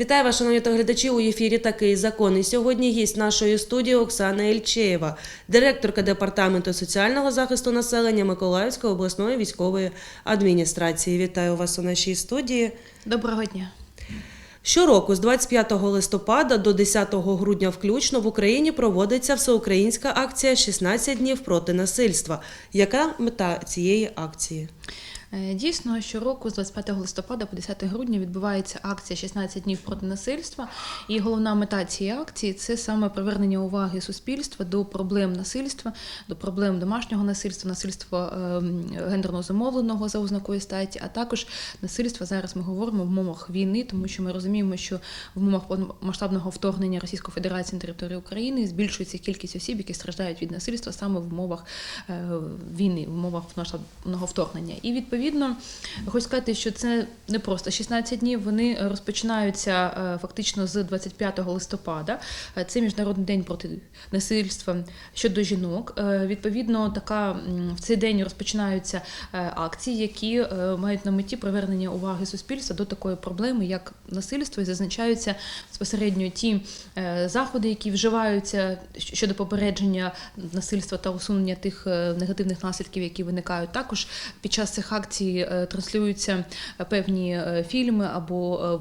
Вітаю вас, шановні глядачі. У ефірі такий закон. І сьогодні гість нашої студії Оксана Ельчеєва, директорка департаменту соціального захисту населення Миколаївської обласної військової адміністрації. Вітаю вас у нашій студії. Доброго дня. Щороку з 25 листопада до 10 грудня включно в Україні проводиться всеукраїнська акція «16 днів проти насильства. Яка мета цієї акції? Е, Дійсно, щороку з 25 листопада по 10 грудня відбувається акція «16 днів проти насильства. І головна мета цієї акції це саме привернення уваги суспільства до проблем насильства, до проблем домашнього насильства, насильства ем, гендерно замовленого за ознакою статі, а також насильства зараз ми говоримо в умовах війни, тому що ми розуміємо, що в умовах масштабного вторгнення Російської Федерації на територію України збільшується кількість осіб, які страждають від насильства саме в умовах е, війни, в умовах масштабного вторгнення. І відповідно хочу сказати, що це не просто 16 днів. Вони розпочинаються е, фактично з 25 листопада. Е, Це міжнародний день проти насильства щодо жінок. Е, Відповідно, така в цей день розпочинаються акції, які мають на меті привернення уваги суспільства до такої проблеми, як насильство, і зазначаються безпосередньо ті заходи, які вживаються щодо попередження насильства та усунення тих негативних наслідків, які виникають. Також під час цих акцій е, транслюються е, певні е, фільми або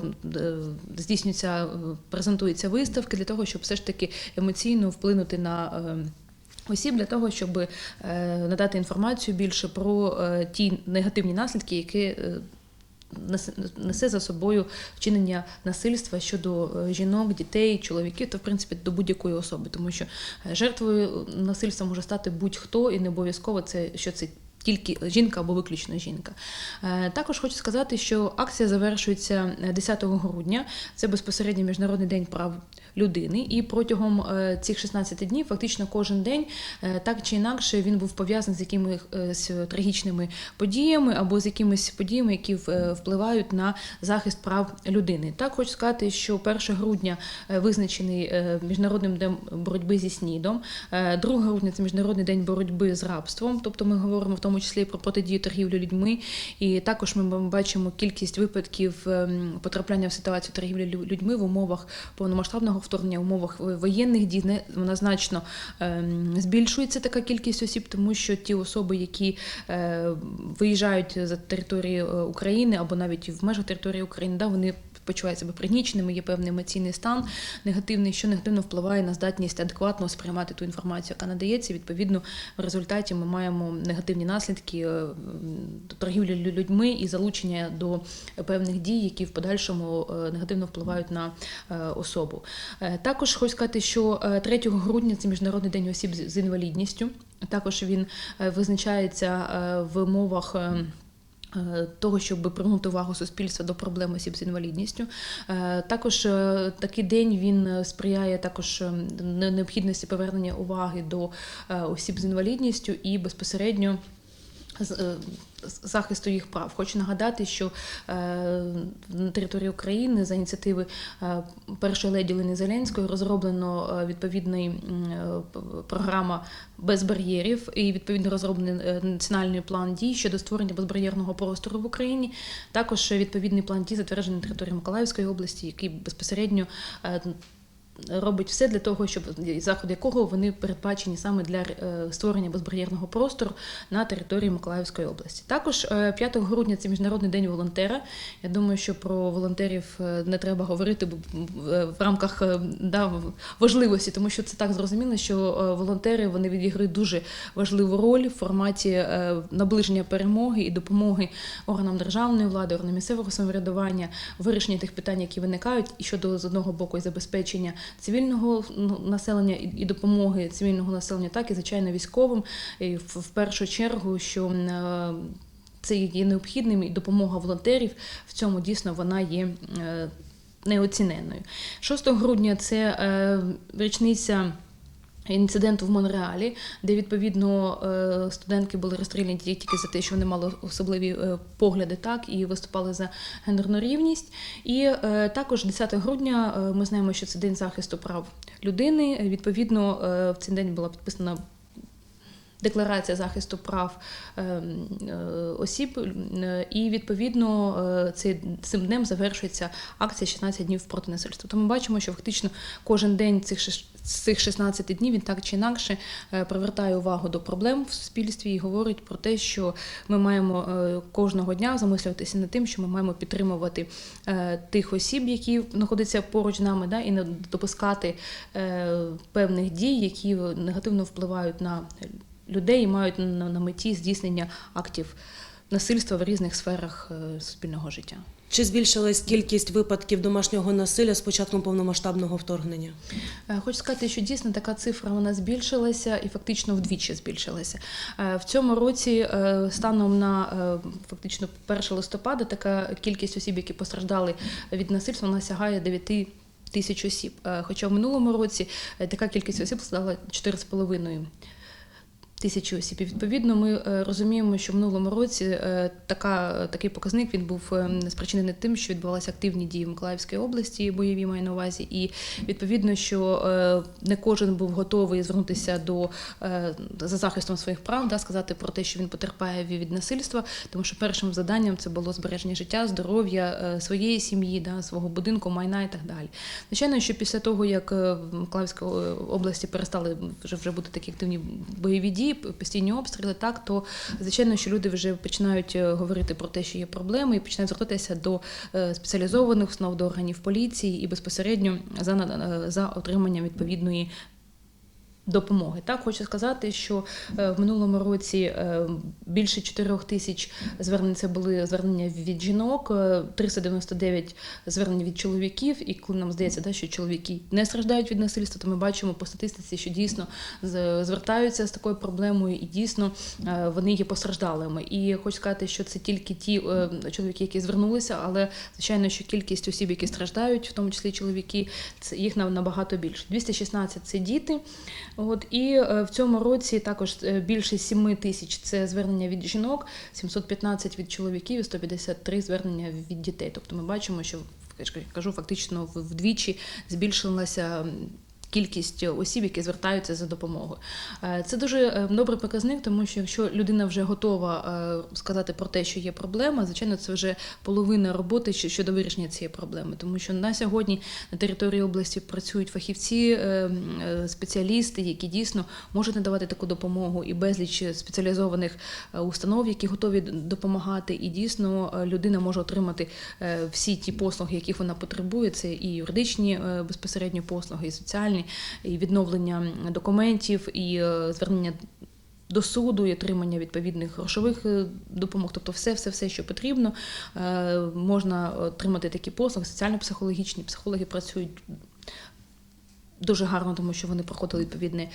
здійснюються, презентуються виставки для того, щоб все ж таки емоційно вплинути на. Осіб для того, щоб надати інформацію більше про ті негативні наслідки, які несе- за собою вчинення насильства щодо жінок, дітей, чоловіків та в принципі до будь-якої особи, тому що жертвою насильства може стати будь-хто, і не обов'язково це що це. Тільки жінка або виключно жінка. Е, Також хочу сказати, що акція завершується е, 10 грудня. Це безпосередньо міжнародний день прав людини. І протягом е, цих 16 днів, фактично кожен день, е, так чи інакше, він був пов'язаний з якимись е, трагічними подіями або з якимись подіями, які впливають на захист прав людини. Так хочу сказати, що 1 грудня визначений міжнародним днем боротьби зі снідом. Е, 2 грудня це міжнародний день боротьби з рабством. Тобто ми говоримо в тому числі про протидію торгівлі людьми. І також ми бачимо кількість випадків ем, потрапляння в ситуацію торгівлі лю- людьми в умовах повномасштабного вторгнення, в умовах воєнних дій. Вона значно ем, збільшується така кількість осіб, тому що ті особи, які е, виїжджають за території е, України або навіть в межах території України, да, вони почувають себе пригніченими, є певний емоційний стан негативний, що негативно впливає на здатність адекватно сприймати ту інформацію, яка надається. Відповідно, в результаті ми маємо негативні наслідки е, торгівлі людьми і залучення до певних дій, які в подальшому е, негативно впливають на е, особу. Також хочу сказати, що е, 3 грудня це міжнародний день осіб з інвалідністю. Також він визначається в умовах. Е, Того, щоб привернути увагу суспільства до проблем осіб з інвалідністю, Е, також е, такий день він сприяє також необхідності повернення уваги до осіб з інвалідністю і безпосередньо захисту їх прав. Хочу нагадати, що е, на території України за ініціативи е, першої леді Лени Зеленської розроблено е, відповідний програма без бар'єрів і відповідно розроблений національний план дій щодо створення безбар'єрного простору в Україні. Також відповідний план дій затверджений на території Миколаївської області, який безпосередньо робить все для того, щоб заходи якого вони передбачені саме для е, створення безбар'єрного простору на території Миколаївської області. Також е, 5 грудня це міжнародний день волонтера. Я думаю, що про волонтерів е, не треба говорити е, в рамках е, да, важливості, тому що це так зрозуміло, що е, волонтери вони відіграють дуже важливу роль в форматі е, наближення перемоги і допомоги органам державної влади, органам місцевого самоврядування, вирішення тих питань, які виникають, і щодо з одного боку і забезпечення цивільного ну, населення і допомоги цивільного населення, так і звичайно військовим. І в, в першу чергу, що е, це є необхідним, і допомога волонтерів в цьому дійсно вона є. е, Неоціненною. 6 грудня це е, річниця інциденту в Монреалі, де відповідно е, студентки були розстріляні тільки за те, що вони мали особливі е, погляди, так і виступали за гендерну рівність. І е, також 10 грудня ми знаємо, що це день захисту прав людини. Відповідно, в цей день була підписана Декларація захисту прав е, е, осіб, і відповідно е, цим днем завершується акція 16 днів проти насильства. То ми бачимо, що фактично кожен день цих цих 16 днів він так чи інакше е, привертає увагу до проблем в суспільстві і говорить про те, що ми маємо кожного дня замислюватися над тим, що ми маємо підтримувати тих осіб, які знаходяться поруч з нами, да, і не допускати певних дій, які негативно впливають на людей і мають на, меті здійснення актів насильства в різних сферах е, суспільного життя. Чи збільшилась кількість випадків домашнього насилля з початком повномасштабного вторгнення? Е, Хочу сказати, що дійсно така цифра вона збільшилася і фактично вдвічі збільшилася. Е, В цьому році, станом на фактично 1 листопада, така кількість осіб, які постраждали від насильства, вона сягає 9 тисяч осіб. Хоча в минулому році така кількість осіб складала 4,5 тисячі осіб. І відповідно ми е, розуміємо, що в минулому році е, така, такий показник він був е, спричинений тим, що відбувалися активні дії в Миколаївській області, бойові маю на увазі, і відповідно, що е, не кожен був готовий звернутися до за захистом своїх прав, да, сказати про те, що він потерпає від насильства, тому що першим завданням це було збереження життя, здоров'я своєї сім'ї, да, свого будинку, майна і так далі. Звичайно, що після того, як в Миколаївській області перестали вже вже бути такі активні бойові дії, постійні обстріли, так то звичайно, що люди вже починають е, говорити про те, що є проблеми, і починають звертатися до е, спеціалізованих основ, до органів поліції і безпосередньо за е, за отриманням відповідної. Допомоги так хочу сказати, що е, в минулому році е, більше 4 тисяч звернень це були звернення від жінок, е, 399 звернень від чоловіків. І коли нам здається, да, що чоловіки не страждають від насильства, то ми бачимо по статистиці, що дійсно звертаються з такою проблемою, і дійсно е, вони є постраждалими. І хочу сказати, що це тільки ті е, чоловіки, які звернулися, але звичайно, що кількість осіб, які страждають, в тому числі чоловіки, їх на- набагато більше. 216 – це діти. От і е, в цьому році також е, більше 7 тисяч це звернення від жінок, 715 від чоловіків і 153 звернення від дітей. Тобто ми бачимо, що я кажу, фактично вдвічі збільшилася. Кількість осіб, які звертаються за допомогою, Е, це дуже е, добрий показник, тому що якщо людина вже готова е, сказати про те, що є проблема, звичайно, це вже половина роботи щодо вирішення цієї проблеми, тому що на сьогодні на території області працюють фахівці, спеціалісти, які дійсно можуть надавати таку допомогу, і безліч спеціалізованих установ, які готові допомагати, і дійсно людина може отримати всі ті послуги, яких вона потребує. Це і юридичні безпосередньо послуги, і соціальні, і відновлення документів, і е, звернення. До суду і отримання відповідних грошових е, допомог, тобто все, все, все, що потрібно, е, можна отримати такі послуги, соціально-психологічні психологи працюють дуже гарно, тому що вони проходили відповідне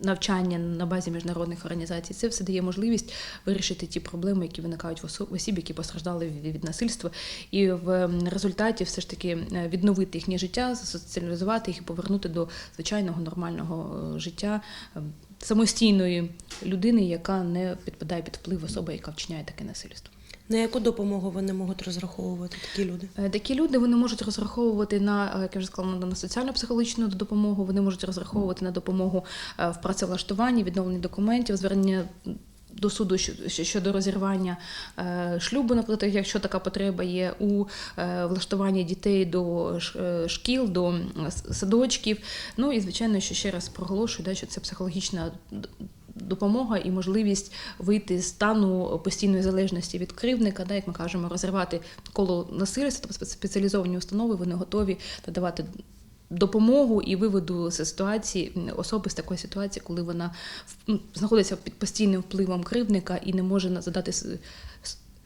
навчання на базі міжнародних організацій. Це все дає можливість вирішити ті проблеми, які виникають в осіб, які постраждали від, насильства, і в результаті все ж таки е, відновити їхнє життя, засоціалізувати їх і повернути до звичайного нормального е, життя. е, Самостійної людини, яка не підпадає під вплив особи, яка вчиняє таке насильство. На яку допомогу вони можуть розраховувати такі люди? Е, Такі люди вони можуть розраховувати на, е, як я вже сказала, на- соціально-психологічну допомогу. Вони можуть розраховувати на допомогу е, в працевлаштуванні, відновленні документів, звернення до суду щодо розірвання шлюбу, наприклад, якщо така потреба є у влаштуванні дітей до шкіл, до садочків. Ну і звичайно, що ще раз проголошую, що це психологічна допомога і можливість вийти з стану постійної залежності від кривдника, да, як ми кажемо, розривати коло насильства, тобто спеціалізовані установи, вони готові надавати допомогу і виводу з ситуації особи з такої ситуації, коли вона знаходиться під постійним впливом кривдника і не може задати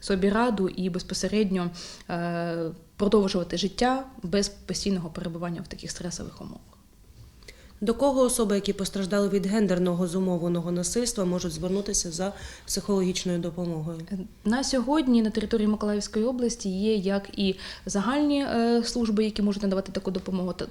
собі раду і безпосередньо е, продовжувати життя без постійного перебування в таких стресових умовах. До кого особи, які постраждали від гендерного зумовленого насильства, можуть звернутися за психологічною допомогою? На сьогодні на території Миколаївської області є як і загальні е, служби, які можуть надавати таку допомогу, та-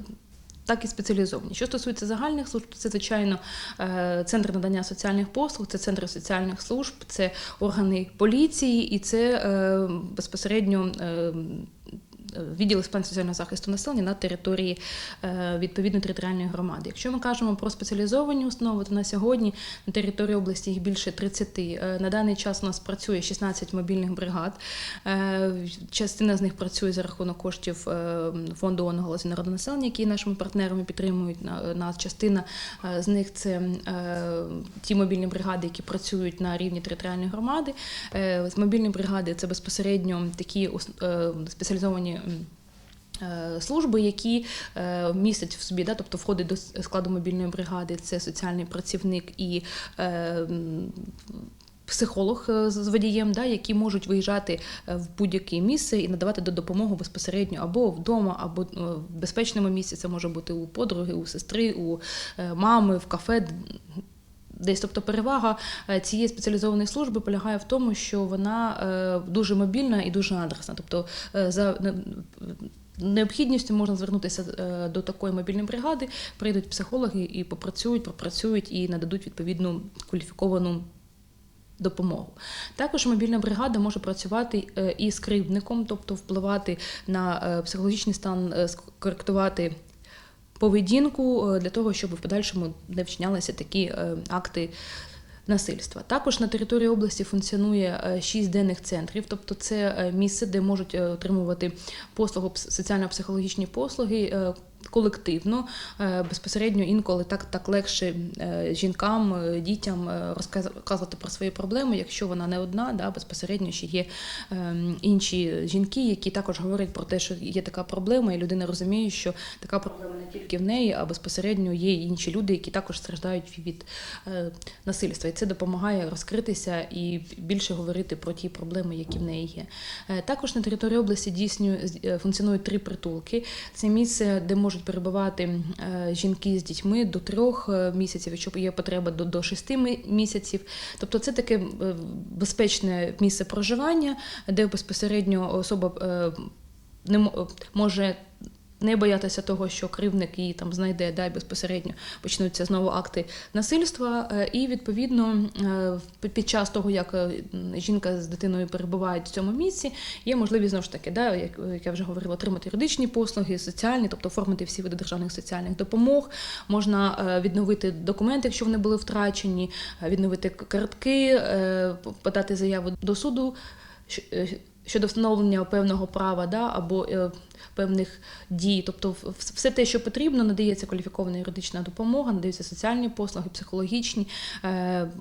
так і спеціалізовані. Що стосується загальних служб, це звичайно е, центр надання соціальних послуг, це центри соціальних служб, це органи поліції і це е, безпосередньо. Відділи з соціального захисту населення на території е, відповідної територіальної громади. Якщо ми кажемо про спеціалізовані установи, то на сьогодні на території області їх більше 30. Е, На даний час у нас працює 16 мобільних бригад. Е, Частина з них працює за рахунок коштів фонду ООН «Голоси народонаселення», які нашими партнерами підтримують нас. Частина з них це ті мобільні бригади, які працюють на рівні територіальної громади. Мобільні бригади це безпосередньо такі спеціалізовані. Е, Служби, які е, містять в собі, да, тобто входить до складу мобільної бригади, це соціальний працівник і е, психолог е, з водієм, да, які можуть виїжджати в будь-яке місце і надавати до- допомогу безпосередньо або вдома, або в безпечному місці. Це може бути у подруги, у сестри, у мами, в кафе. Десь, тобто, перевага е, цієї спеціалізованої служби полягає в тому, що вона е, дуже мобільна і дуже адресна. Тобто, е, за необхідністю можна звернутися до такої мобільної бригади, прийдуть психологи і попрацюють, пропрацюють і нададуть відповідну кваліфіковану допомогу. Також мобільна бригада може працювати і з кривдником, тобто впливати на психологічний стан, скоректувати поведінку е, для того, щоб в подальшому не вчинялися такі е, акти. Насильства також на території області функціонує е, шість денних центрів, тобто це місце, де можуть отримувати послугу соціально-психологічні послуги колективно, е, безпосередньо інколи так, так легше е, жінкам, е, дітям розказувати про свої проблеми, якщо вона не одна, да, безпосередньо ще є е, інші жінки, які також говорять про те, що є така проблема, і людина розуміє, що така проблема не тільки в неї, а безпосередньо є інші люди, які також страждають від насильства. І це допомагає розкритися і більше говорити про ті проблеми, які в неї є. Також на території області дійсно функціонують три притулки. Це місце, де можуть перебувати е, жінки з дітьми до трьох е, місяців, якщо є потреба до, до шести місяців. Тобто це таке е, безпечне місце проживання, де безпосередньо особа не може. Не боятися того, що кривник її там знайде, да, і безпосередньо почнуться знову акти насильства. Е, І відповідно е, під час того, як е, жінка з дитиною перебувають в цьому місці, є можливість знову ж таки, да, як, я вже говорила, отримати юридичні послуги, соціальні, тобто оформити всі види державних соціальних допомог. Можна відновити документи, якщо вони були втрачені, відновити картки, подати заяву до суду. Щодо встановлення певного права да, або е, певних дій, тобто все те, що потрібно, надається кваліфікована юридична допомога, надаються соціальні послуги, психологічні. Е,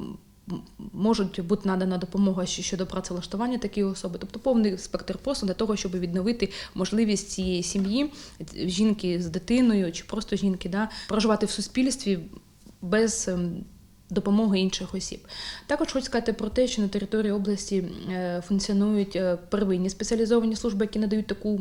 Можуть бути надана допомога щодо працевлаштування такої особи, тобто повний спектр послуг для того, щоб відновити можливість цієї сім'ї, жінки з дитиною чи просто жінки, да, проживати в суспільстві без ем, допомоги інших осіб. Також хочу сказати про те, що на території області е, функціонують е, первинні спеціалізовані служби, які надають таку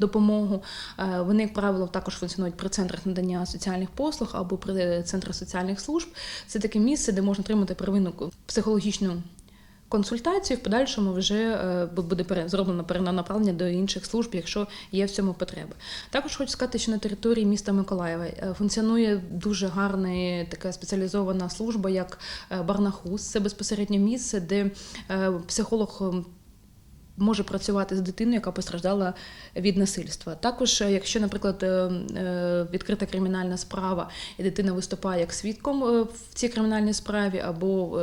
допомогу. Е, Вони, як правило, також функціонують при центрах надання соціальних послуг або при центрах соціальних служб. Це таке місце, де можна отримати первинну психологічну. Консультацію в подальшому вже е, буде зроблено перенаправлення до інших служб, якщо є в цьому потреба. Також хочу сказати, що на території міста Миколаєва е, функціонує дуже гарна така спеціалізована служба, як е, Барнахус. Це безпосередньо місце, де психолог може працювати з дитиною, яка постраждала від насильства. Також, е, якщо, наприклад, е, е, відкрита кримінальна справа, і дитина виступає як свідком в цій кримінальній справі, або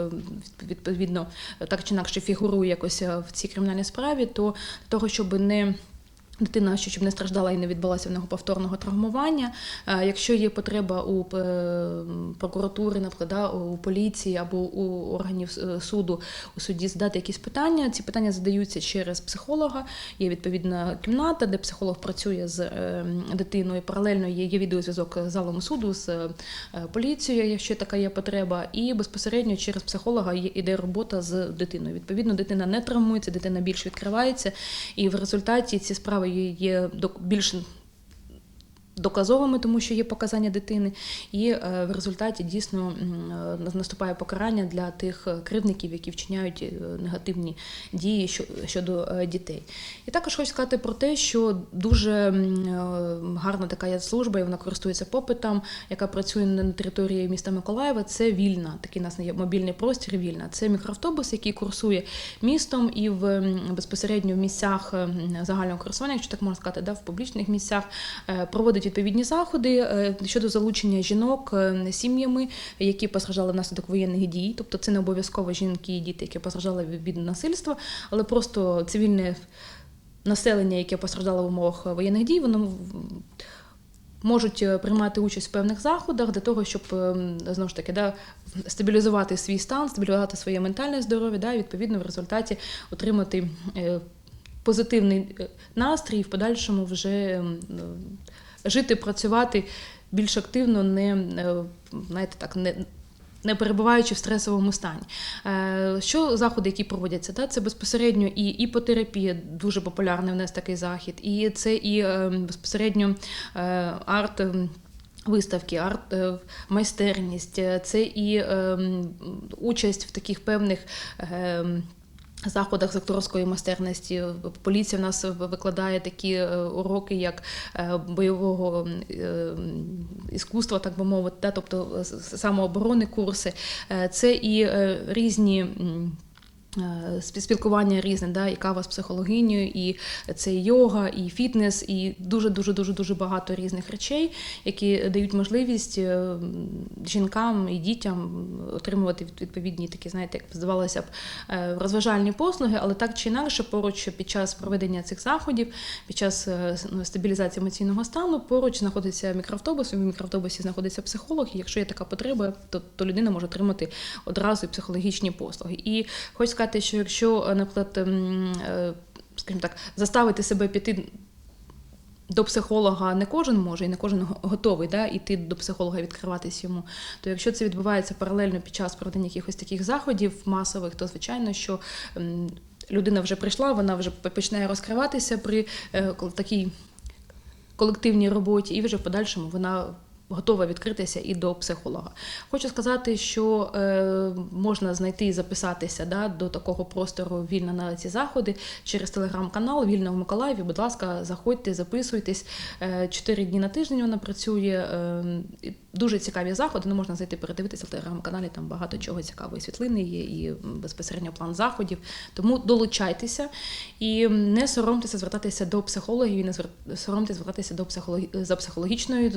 відповідно так чи інакше фігурує якось в цій кримінальній справі, то для того, щоб не Дитина, що щоб не страждала і не відбулося в нього повторного травмування. Е, Якщо є потреба у е, прокуратури, наприклад, да, у поліції або у органів е, суду у суді задати якісь питання, ці питання задаються через психолога. Є відповідна кімната, де психолог працює з дитиною. Паралельно є, є відеозв'язок з залом суду з поліцією, якщо така є потреба, і безпосередньо через психолога є іде робота з дитиною. Відповідно, дитина не травмується, дитина більш відкривається, і в результаті ці справи є- більш доказовими, тому що є показання дитини, і е, в результаті дійсно е, наступає покарання для тих е, кривдників, які вчиняють негативні дії щодо дітей. І також хочу сказати про те, що дуже гарна така є служба, і вона користується попитом, яка працює на території міста Миколаєва. Це вільна, такий нас є мобільний простір. Вільна. Це мікроавтобус, який курсує містом і в безпосередньо в місцях загального користування, якщо так можна сказати, да, в публічних місцях е, проводить відповідні заходи е, щодо залучення жінок е, сім'ями, які постраждали внаслідок воєнних дій. Тобто це не обов'язково жінки і діти, які постраждали від насильства, але просто цивільне населення, яке постраждало в умовах воєнних дій, воно можуть е, приймати участь в певних заходах для того, щоб знову ж таки да, стабілізувати свій стан, стабілізувати своє ментальне здоров'я, да, і відповідно в результаті отримати позитивний настрій в подальшому вже жити, працювати більш активно, не е, знаєте, так не. Не перебуваючи в стресовому стані. Е, Що заходи, які проводяться, да? це безпосередньо і іпотерапія, дуже популярний в нас такий захід, і це і е, безпосередньо арт. Виставки, арт, майстерність, це і участь в таких певних заходах з акторської майстерності. Поліція в нас викладає такі е, уроки, як е, бойового е, іскусства, так би мовити, тобто самооборони курси. Це і різні. Е, спі- Спілкування різне, да, кава з психологинею, і це і йога, і фітнес, і дуже дуже дуже дуже багато різних речей, які дають можливість е, жінкам і дітям отримувати відповідні такі, знаєте, як здавалося б, е, розважальні послуги, але так чи інакше, поруч під час проведення цих заходів, під час ну, стабілізації емоційного стану, поруч знаходиться мікроавтобус, в мікроавтобусі знаходиться психолог. І якщо є така потреба, то, то людина може отримати одразу психологічні послуги. І хочу сказати, що якщо, е, наприклад, ем, е, скажімо так, заставити себе піти. До психолога не кожен може і не кожен готовий да, йти до психолога відкриватись йому. То якщо це відбувається паралельно під час проведення якихось таких заходів масових, то звичайно, що ем, людина вже прийшла, вона вже починає розкриватися при е, такій колективній роботі, і вже в подальшому вона готова відкритися і до психолога. Хочу сказати, що е, можна знайти і записатися да, до такого простору вільно на ці заходи через телеграм-канал Вільно в Миколаєві. Будь ласка, заходьте, записуйтесь. Е, Чотири дні на тиждень вона працює. Е, Дуже цікаві заходи. Ну, можна зайти передивитися в телеграм-каналі. Там багато чого цікавої світлини є, і безпосередньо план заходів. Тому долучайтеся і не соромтеся звертатися до психологів, і не соромтеся звертатися до психологі... за психологічною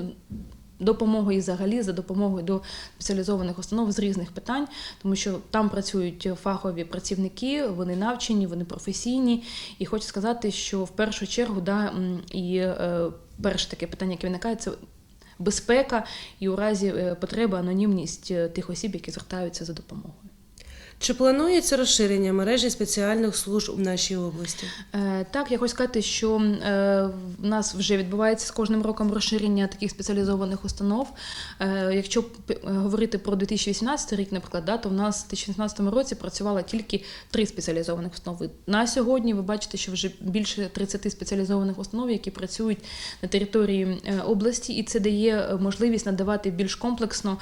допомогою взагалі за допомогою до спеціалізованих установ з різних питань, тому що там працюють фахові працівники, вони навчені, вони професійні. І хочу сказати, що в першу чергу да, і е, перше таке питання, яке виникає, це безпека і у разі е, потреби анонімність е, тих осіб, які звертаються за допомогою. Чи планується розширення мережі спеціальних служб в нашій області? Е, Так, я хочу сказати, що е, в нас вже відбувається з кожним роком розширення таких спеціалізованих установ. Е, Якщо говорити про 2018 рік, наприклад, да, то в нас в 2018 році працювало тільки три спеціалізованих установи. На сьогодні ви бачите, що вже більше 30 спеціалізованих установ, які працюють на території області, і це дає можливість надавати більш комплексно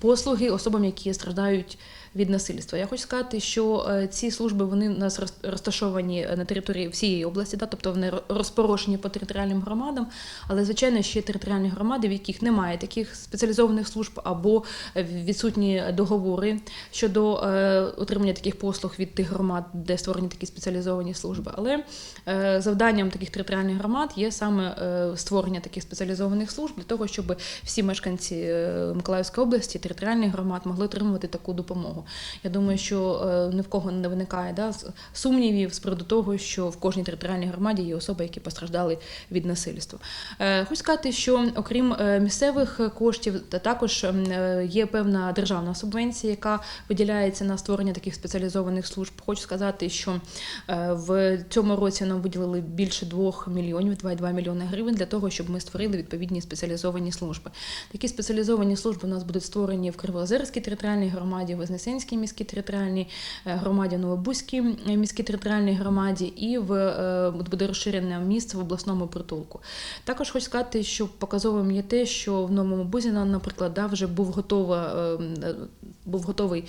послуги особам, які страждають від насильства. Я хочу сказати, що е, ці служби вони у нас розташовані на території всієї області, да, тобто вони розпорошені по територіальним громадам, але звичайно ще територіальні громади, в яких немає таких спеціалізованих служб або е, відсутні договори щодо е, отримання таких послуг від тих громад, де створені такі спеціалізовані служби. Але е, завданням таких територіальних громад є саме е, створення таких спеціалізованих служб для того, щоб всі мешканці е, Миколаївської області, територіальних громад могли отримувати таку допомогу. Я думаю, що е, ні в кого не виникає да, сумнівів з приводу того, що в кожній територіальній громаді є особи, які постраждали від насильства. Е, Хочу сказати, що окрім е, місцевих коштів, та також є певна державна субвенція, яка виділяється на створення таких спеціалізованих служб. Хочу сказати, що в цьому році нам виділили більше 2 мільйонів, 2,2 мільйони гривень для того, щоб ми створили відповідні спеціалізовані служби. Такі спеціалізовані служби у нас будуть створені в Кривоозерській територіальній громаді, Вознесенській Вознесенській міській територіальній е, громаді, Новобузькій е, міській територіальній громаді, і в е, буде розширене місце в обласному притулку. Також хочу сказати, що показовим є те, що в Новому Бузі, наприклад, да, вже був готова. Був готовий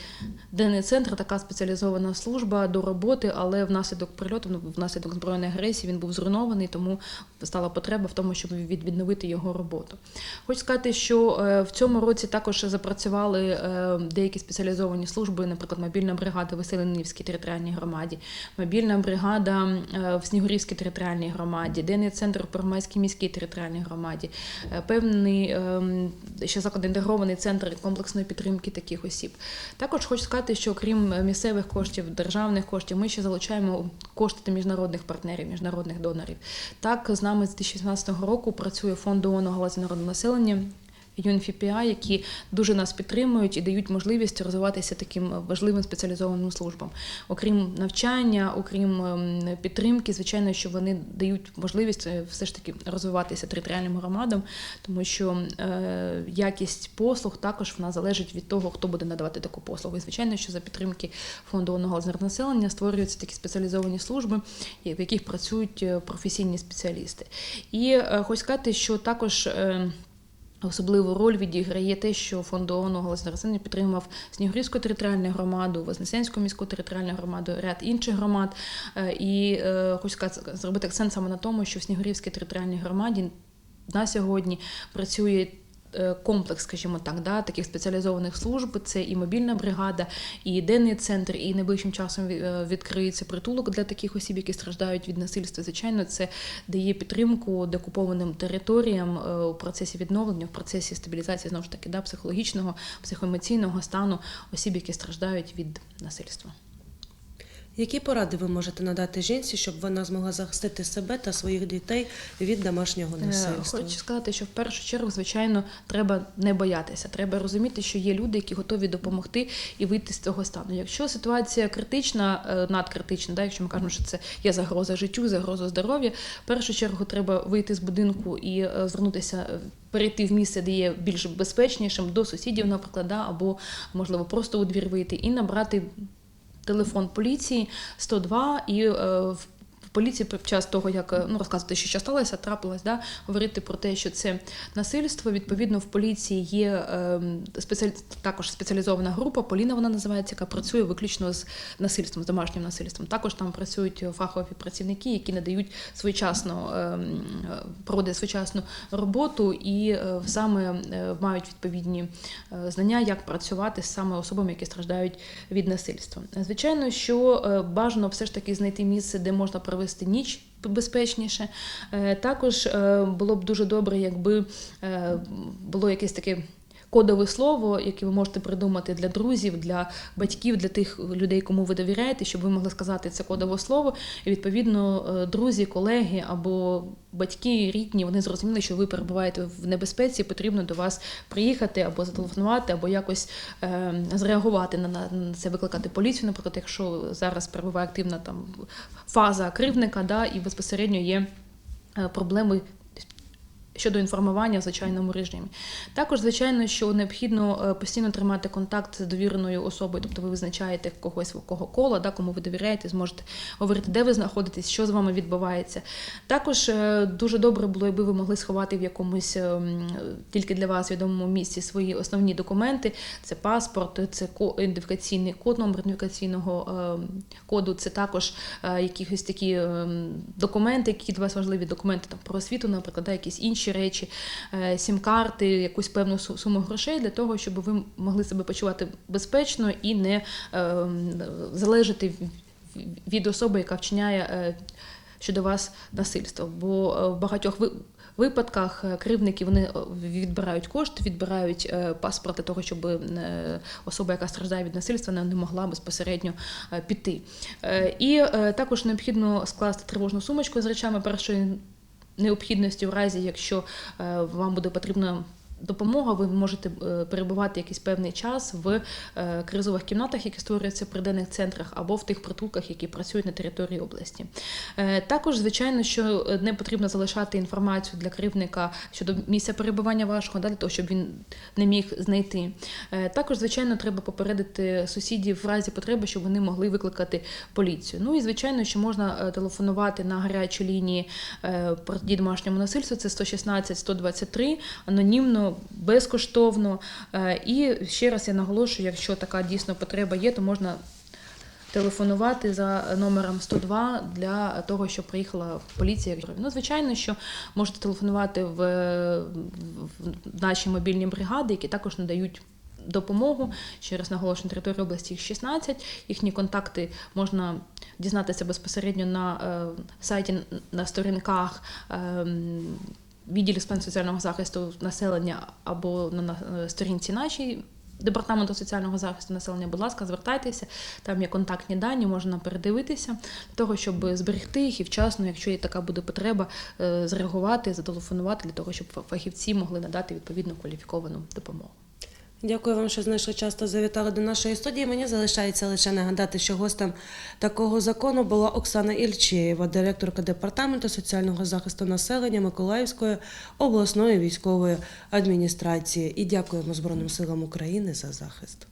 денний центр, така спеціалізована служба до роботи, але внаслідок прильоту, ну, внаслідок збройної агресії, він був зруйнований, тому стала потреба в тому, щоб відновити його роботу. Хочу сказати, що в цьому році також запрацювали деякі спеціалізовані служби, наприклад, мобільна бригада в Веселинівській територіальній громаді, мобільна бригада е, в Снігурівській територіальній громаді, денний центр в Первомайській міській територіальній громаді, е, певний ем, ще заклад інтегрований центр комплексної підтримки таких осіб. Також хочу сказати, що крім місцевих коштів, державних коштів, ми ще залучаємо кошти міжнародних партнерів, міжнародних донорів. Так, з нами з 2016 року працює фонд ООН «Голос народного населення. UNFPA, які дуже нас підтримують і дають можливість розвиватися таким важливим спеціалізованим службам. Окрім навчання, окрім ем, підтримки, звичайно, що вони дають можливість е, все ж таки розвиватися територіальним громадам, тому що е, якість послуг також вона залежить від того, хто буде надавати таку послугу. І звичайно, що за підтримки фонду «Онного населення створюються такі спеціалізовані служби, в яких працюють е, професійні спеціалісти. І хочу сказати, що також. Особливу роль відіграє те, що фонд ООН «Голос населення» підтримав Снігурівську територіальну громаду, Вознесенську міську територіальну громаду, ряд інших громад. Е, І е, хочу зробити акцент саме на тому, що в Снігурівській територіальній громаді на сьогодні працює. Е, Комплекс, скажімо так, да, таких спеціалізованих служб це і мобільна бригада, і денний центр, і найближчим часом е, відкриється притулок для таких осіб, які страждають від насильства. Звичайно, це дає підтримку деокупованим територіям е, у процесі відновлення, в процесі стабілізації знову ж таки да, психологічного, психоемоційного стану осіб, які страждають від насильства. Які поради ви можете надати жінці, щоб вона змогла захистити себе та своїх дітей від домашнього Е, насильства? Хочу сказати, що в першу чергу, звичайно, треба не боятися. Треба розуміти, що є люди, які готові допомогти і вийти з цього стану. Якщо ситуація критична, е, надкритична, да, якщо ми кажемо, що це є загроза життю, загроза здоров'я, в першу чергу треба вийти з будинку і е, звернутися. Перейти в місце, де є більш безпечнішим, до сусідів, наприклад, да, або можливо просто у двір вийти і набрати телефон поліції 102 і е, в поліції під час того, як е, ну розказувати, що, сталося, трапилось, да, говорити про те, що це насильство. Відповідно, в поліції є е, спеціаль... також спеціалізована група, Поліна вона називається, яка працює виключно з насильством, з домашнім насильством. Також там працюють фахові працівники, які надають своєчасно е, проводять своєчасну роботу і е, саме е, мають відповідні е, знання, як працювати з саме особами, які страждають від насильства. Звичайно, що е, бажано все ж таки знайти місце, де можна провести ніч. Безпечніше Е, також е, було б дуже добре, якби е, було якесь таке кодове слово, яке ви можете придумати для друзів, для батьків, для тих людей, кому ви довіряєте, щоб ви могли сказати це кодове слово. І відповідно, е, друзі, колеги або батьки, рідні, вони зрозуміли, що ви перебуваєте в небезпеці, потрібно до вас приїхати або зателефонувати, або якось е, зреагувати на, на це, викликати поліцію, наприклад, якщо зараз перебуває активна там фаза кривдника, да, і безпосередньо є е, проблеми щодо інформування в звичайному режимі. Також, звичайно, що необхідно е, постійно тримати контакт з довіреною особою, тобто ви визначаєте когось кого кола, да, кому ви довіряєте, зможете говорити, де ви знаходитесь, що з вами відбувається. Також е, дуже добре було, якби ви могли сховати в якомусь е, тільки для вас відомому місці свої основні документи: це паспорт, це ідентифікаційний код, номер ідентифікаційного коду, це також якісь такі е, документи, які для вас важливі документи там про освіту, наприклад, якісь інші речі, е, сім-карти, якусь певну суму грошей для того, щоб ви могли себе почувати безпечно і не е, залежати від особи, яка вчиняє е, щодо вас насильство. Бо в багатьох ви- випадках кривдники вони відбирають кошти, відбирають паспорт для того, щоб особа, яка страждає від насильства, не могла безпосередньо піти. І також необхідно скласти тривожну сумочку з речами першої необхідності в разі, якщо е, вам буде потрібно допомога, ви можете е, перебувати якийсь певний час в е, кризових кімнатах, які створюються при денних центрах, або в тих притулках, які працюють на території області. Е, Також, звичайно, що не потрібно залишати інформацію для керівника щодо місця перебування вашого, для того, щоб він не міг знайти. Також, звичайно, треба попередити сусідів в разі потреби, щоб вони могли викликати поліцію. Ну і звичайно, що можна телефонувати на гарячі лінії протидії домашньому насильству. Це 116 123, анонімно, безкоштовно. Е, І ще раз я наголошую, якщо така дійсно потреба є, то можна телефонувати за номером 102 для того, щоб приїхала поліція. Ну, звичайно, що можете телефонувати в, в наші мобільні бригади, які також надають. Допомогу ще раз наголошую, на території області їх 16. Їхні контакти можна дізнатися безпосередньо на е, сайті на сторінках е, з питань соціального захисту населення або на, на е, сторінці нашій департаменту соціального захисту населення. Будь ласка, звертайтеся. Там є контактні дані, можна передивитися для того, щоб зберегти їх і вчасно, якщо є така буде потреба, е, зреагувати, зателефонувати для того, щоб фахівці могли надати відповідну кваліфіковану допомогу. Дякую вам, що знайшли час та завітали до нашої студії. Мені залишається лише нагадати, що гостем такого закону була Оксана Ільчеєва, директорка департаменту соціального захисту населення Миколаївської обласної військової адміністрації. І дякуємо Збройним силам України за захист.